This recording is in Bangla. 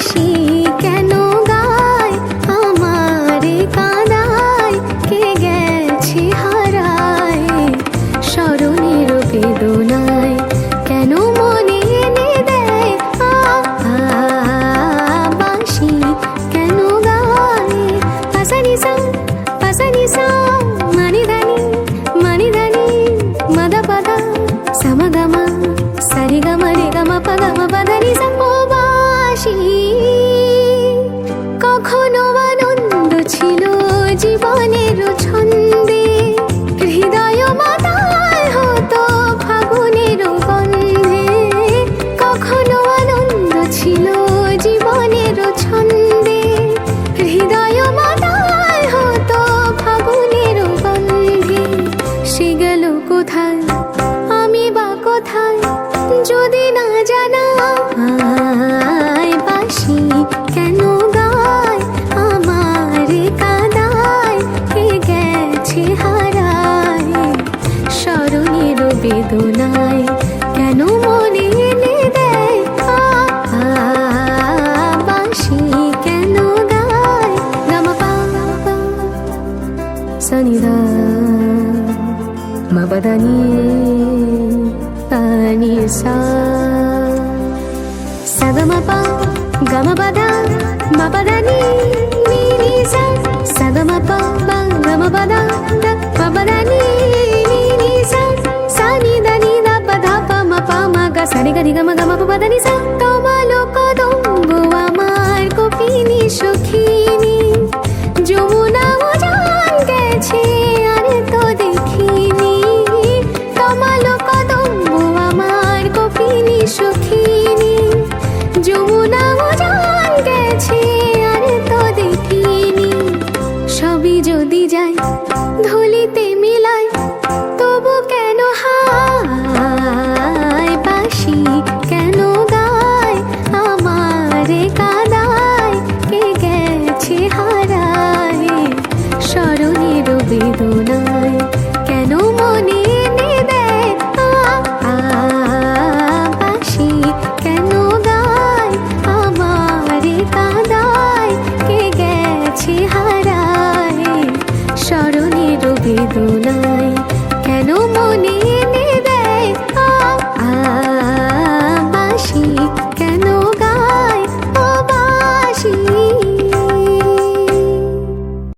心。কোথায় আমি বা কোথায় যদি না জানা বাসি কেন গায় আমার কাদায় কে গেছে হারায় স্মরণের বেদনায় কেন মনে এনে দেয় আ, কেন গায় গামা পা সনিদা మవదని అని సా. సగమప గమపద మపదని సగమప గమపద మపదని సని దని ద పద పమ పమ గ సని గ గమ పదని సా.